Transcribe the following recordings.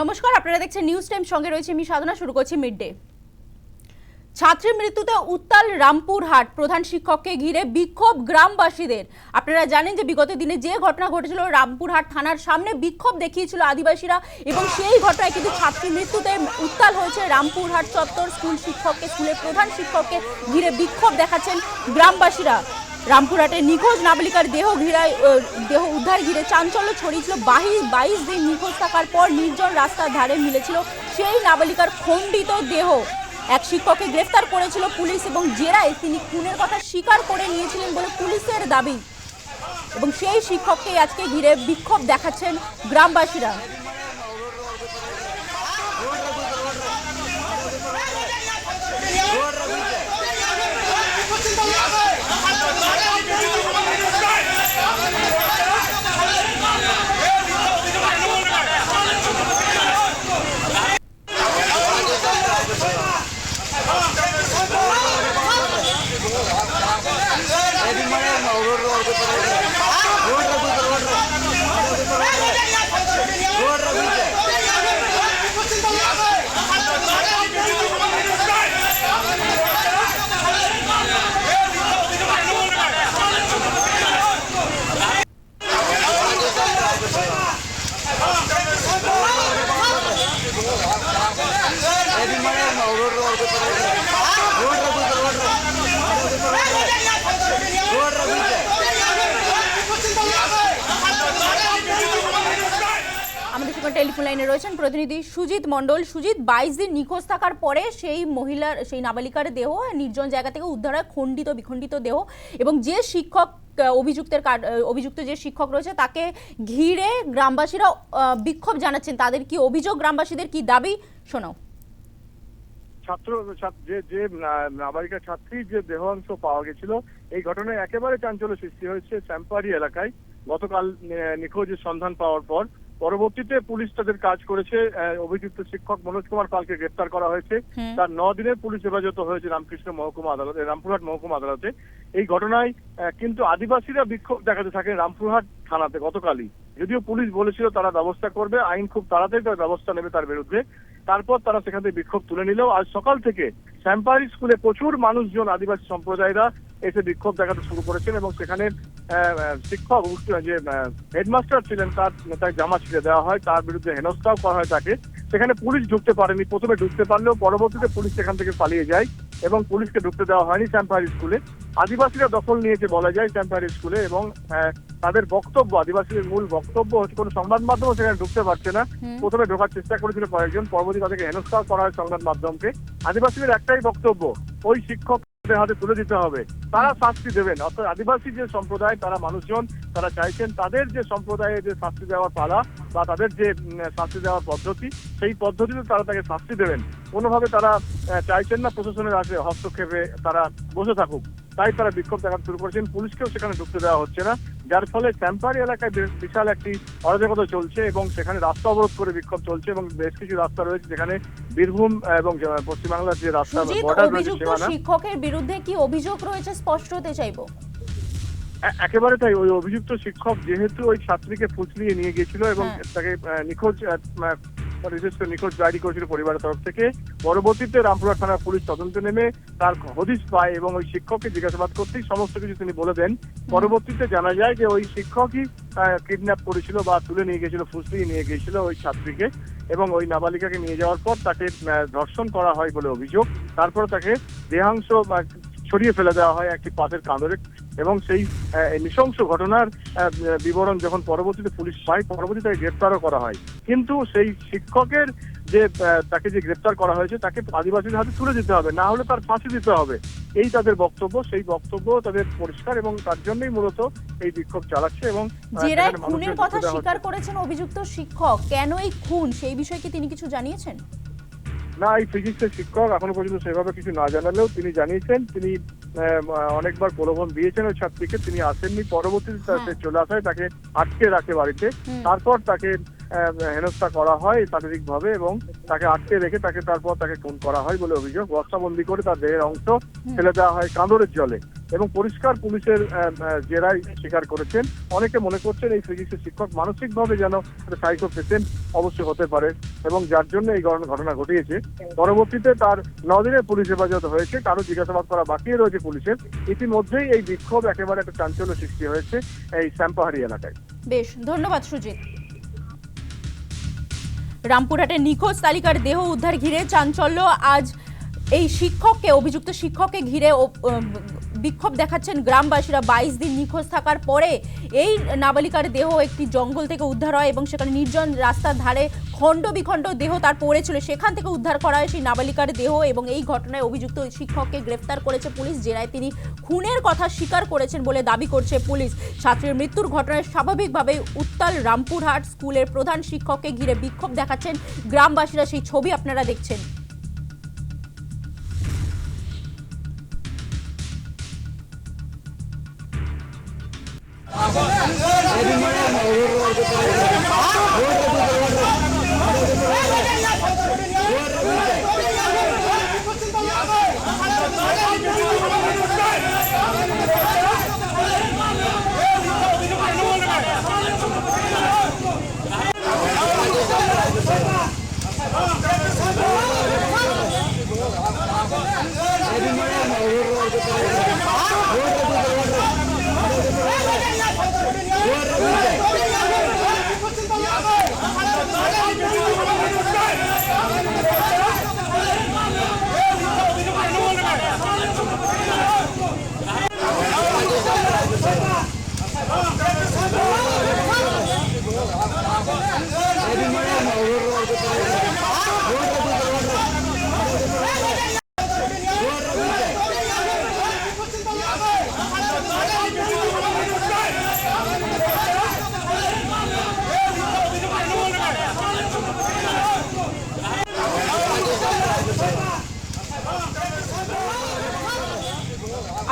নমস্কার, আপনারা দেখছেন নিউজ টাইম সঙ্গে রয়েছে আমি সাধনা, শুরু করছি মিড ডে ছাত্রীর মৃত্যুতে উত্তাল রামপুরহাট, প্রধান শিক্ষককে ঘিরে বিক্ষোভ গ্রামবাসীদের। আপনারা জানেন যে বিগত দিনে যে ঘটনা ঘটেছিল, রামপুরহাট থানার সামনে বিক্ষোভ দেখিয়েছিল আদিবাসীরা এবং সেই ঘটনায় কিন্তু ছাত্রী মৃত্যুতে উত্তাল হয়েছে রামপুরহাট চত্বর। স্কুল শিক্ষককে, স্কুলের প্রধান শিক্ষককে ঘিরে বিক্ষোভ দেখাচ্ছেন গ্রামবাসীরা। রামপুরহাটে নিখোঁজ নাবালিকার দেহ ঘিরায় দেহ উদ্ধার ঘিরে চাঞ্চল্য ছড়িয়েছিল। বাইশ বাইশ দিন নিখোঁজ থাকার পর নির্জন রাস্তার ধারে মিলেছিল সেই নাবালিকার খণ্ডিত দেহ। এক শিক্ষককে গ্রেফতার করেছিল পুলিশ এবং জেরায় তিনি খুনের কথা স্বীকার করে নিয়েছিলেন বলে পুলিশের দাবি। এবং সেই শিক্ষককে আজকে ঘিরে বিক্ষোভ দেখাচ্ছেন গ্রামবাসীরা। Thank you. টেলিফোন লাইনে রয়েছেন প্রতিনিধি সুজিত মণ্ডল। সুজিত, বাইশ দিন নিখোঁজ থাকার পরে সেই মহিলার, সেই নাবালিকার দেহ, নির্জন জায়গা থেকে উদ্ধার হয়, খণ্ডিত, বিখণ্ডিত দেহ এবং যে শিক্ষক অভিযুক্তের অভিযুক্ত যে শিক্ষক রয়েছে তাকে ঘিরে গ্রামবাসীরা বিক্ষোভ জানাচ্ছেন। তাদের কি অভিযোগ? গ্রামবাসীদের কি দাবি? শোনাও। ছাত্র, ছাত্র- যে যে নাবালিকা ছাত্রীর যে দেহাংশ পাওয়া গেছিল, এই ঘটনায় একেবারে চাঞ্চল্য সৃষ্টি হয়েছে চ্যাম্পারি এলাকায়। গতকাল নিখোঁজের সন্ধান পাওয়ার পর পরবর্তীতে পুলিশ তাদের কাজ করেছে অভিযুক্ত শিক্ষক মনোজ কুমার পালকে গ্রেপ্তার করা হয়েছে। তার ন দিনের পুলিশ হেফাজত হয়েছে রামকৃষ্ণ মহকুমা আদালতে রামপুরহাট মহকুমা আদালতে। এই ঘটনায় কিন্তু আদিবাসীরা বিক্ষোভ দেখাতে থাকে রামপুরহাট থানাতে গতকালই। যদিও পুলিশ বলেছিল তারা ব্যবস্থা করবে আইন খুব তাড়াতাড়ি তার ব্যবস্থা নেবে তার বিরুদ্ধে। তারপর তারা সেখান থেকে বিক্ষোভ তুলে নিলেও আজ সকাল থেকে স্যাম্পারি স্কুলে প্রচুর মানুষজন আদিবাসী সম্প্রদায়রা এসে বিক্ষোভ দেখাতে শুরু করেছেন এবং সেখানে শিক্ষক যে হেডমাস্টার ছিলেন তার তার জামা ছিঁড়ে দেওয়া হয়, তার বিরুদ্ধে হেনস্থাও করা হয় তাকে। সেখানে পুলিশ ঢুকতে পারেনি, প্রথমে ঢুকতে পারলেও পরবর্তীতে পুলিশ সেখান থেকে পালিয়ে যায় এবং পুলিশকে ঢুকতে দেওয়া হয়নি স্যাম্পারি স্কুলে। আদিবাসীরা দখল নিয়েছে বলা যায় স্যাম্পারি স্কুলে এবং তাদের বক্তব্য আদিবাসীদের মূল বক্তব্য হচ্ছে কোনো সংবাদ মাধ্যমও সেখানে ঢুকতে পারছে না। প্রথমে ঢোকার চেষ্টা করেছিল কয়েকজন পরবর্তী তাদেরকে হেনস্থাও করা হয় সংবাদ মাধ্যমকে। আদিবাসীদের একটাই বক্তব্য ওই শিক্ষক হাতে তুলে দিতে হবে। তারা শাস্তি দেবেন অর্থাৎ আদিবাসী যে সম্প্রদায় তারা মানুষজন তারা চাইছেন তাদের যে সম্প্রদায়ে যে শাস্তি দেওয়ার পালা বা তাদের যে শাস্তি দেওয়ার পদ্ধতি সেই পদ্ধতিতে তারা তাকে শাস্তি দেবেন। কোনোভাবে তারা চাইছেন না প্রশাসনের আসে হস্তক্ষেপে তারা বসে থাকুক। তাই তারা বিক্ষোভ দেখাতে শুরু করেছেন। পুলিশকেও সেখানে ঢুকতে দেওয়া হচ্ছে না। যার ফলে চ্যাম্পারি এলাকায় বেশ- বিশাল একটি অরাজকতা চলছে এবং সেখানে রাস্তা অবরোধ করে বিক্ষোভ চলছে এবং বেশ কিছু রাস্তা রয়েছে যেখানে বীরভূম এবং পশ্চিমবাংলার যে রাস্তা বর্ডার রয়েছে শিক্ষকের বিরুদ্ধে কি অভিযোগ রয়েছে স্পষ্ট হতে চাইব? একেবারে তাই। ওই অভিযুক্ত শিক্ষক যেহেতু ওই ছাত্রীকে ফুচলিয়ে নিয়ে গিয়েছিল এবং হ্যাঁ। তাকে নিখোঁজ বিশেষ নিখোঁজ ডায়েরি করেছিল পরিবারের তরফ থেকে। পরবর্তীতে রামপুরহাট থানার পুলিশ তদন্তে নেমে তার হদিশ পায় এবং ওই শিক্ষককে জিজ্ঞাসাবাদ করতেই সমস্ত কিছু তিনি বলে দেন। পরবর্তীতে জানা যায় যে ওই শিক্ষকই কিডন্যাপ করেছিল বা তুলে নিয়ে গেছিল ফুসলিয়ে নিয়ে গিয়েছিল ওই ছাত্রীকে এবং ওই নাবালিকাকে নিয়ে যাওয়ার পর তাকে ধর্ষণ করা হয় বলে অভিযোগ। তারপর তাকে দেহাংশ ছড়িয়ে ফেলে দেওয়া হয় একটি পাশের কাঁদরে এবং সেই নৃশংস ঘটনার বিবরণ যখন পরবর্তীতে পুলিশ পায় পরবর্তীতে তাকে গ্রেপ্তারও করা হয়। কিন্তু সেই শিক্ষকের যে তাকে যে গ্রেপ্তার করা হয়েছে তাকে আদিবাসীদের হাতে তুলে দিতে হবে না হলে তার ফাঁসি দিতে হবে। এই তাদের বক্তব্য সেই বক্তব্য তাদের পরিষ্কার এবং তার জন্যই মূলত এই বিক্ষোভ চালাচ্ছে এবং জেরায় খুনের কথা স্বীকার করেছেন অভিযুক্ত শিক্ষক। কেন এই খুন? সেই বিষয়ে কি তিনি কিছু জানিয়েছেন? না এই ফিজিক্সের শিক্ষক এখনও পর্যন্ত সেভাবে কিছু না জানালেও তিনি জানিয়েছেন তিনি অনেকবার প্রলোভন দিয়েছেন ওই ছাত্রীকে তিনি আসেননি। পরবর্তীতে হ্যাঁ। চলে আসায় তাকে আটকে রাখে বাড়িতে। তারপর তাকে হেনস্থা করা হয় শারীরিকভাবে এবং তাকে আটকে রেখে তাকে তারপর তাকে খুন করা হয় বলে অভিযোগ। বস্তাবন্দি করে তার দেহের অংশ ফেলে দেওয়া হয় কাঁদরের জলে এবং পরিষ্কার পুলিশের জেরায় স্বীকার করেছেন। অনেকে মনে করছেন এই ফিজিক্সের শিক্ষক মানসিকভাবে যেন সাইকো পেশেন্ট অবশ্যই হতে পারে এবং যার জন্য এই ঘটনা- ঘটিয়েছে। পরবর্তীতে তার নদিনের পুলিশ হেফাজত হয়েছে। কারও জিজ্ঞাসাবাদ করা বাকি রয়েছে পুলিশের। ইতিমধ্যেই এই বিক্ষোভ একেবারে একটা চাঞ্চল্য সৃষ্টি হয়েছে এই শ্যামপাহাড়ি এলাকায়। বেশ ধন্যবাদ সুজিত। রামপুরহাটের নিখোঁজ তালিকার দেহ উদ্ধার ঘিরে চাঞ্চল্য। আজ এই শিক্ষককে, অভিযুক্ত শিক্ষককে ঘিরে বিক্ষোভ দেখাচ্ছেন গ্রামবাসীরা। বাইশ দিন নিখোঁজ থাকার পরে এই নাবালিকার দেহ একটি জঙ্গল থেকে উদ্ধার হয় এবং সেখানে নির্জন রাস্তার ধারে খণ্ড বিখণ্ড দেহ তার পড়েছিল সেখান থেকে উদ্ধার করা হয় সেই নাবালিকার দেহ এবং এই ঘটনায় অভিযুক্ত শিক্ষককে গ্রেফতার করেছে পুলিশ, জেরায় তিনি খুনের কথা স্বীকার করেছেন বলে দাবি করছে পুলিশ। ছাত্রের মৃত্যুর ঘটনায় স্বাভাবিকভাবে উত্তাল রামপুরহাট স্কুলের প্রধান শিক্ষককে ঘিরে বিক্ষোভ দেখাচ্ছেন গ্রামবাসীরা। সেই ছবি আপনারা দেখছেন। What?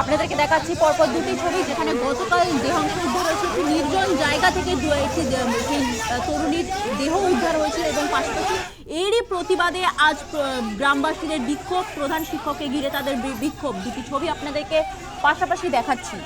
আপনাদেরকে দেখাচ্ছি পরপর দুটি ছবি যেখানে গতকাল দেহাংশ উদ্ধার হয়েছে। একটি নির্জন জায়গা থেকে একটি তরুণীর দেহ উদ্ধার হয়েছে এবং পাশাপাশি এরই প্রতিবাদে আজ গ্রামবাসীদের বিক্ষোভ। প্রধান শিক্ষককে ঘিরে তাদের বিক্ষোভ। দুটি ছবি আপনাদেরকে পাশাপাশি দেখাচ্ছি।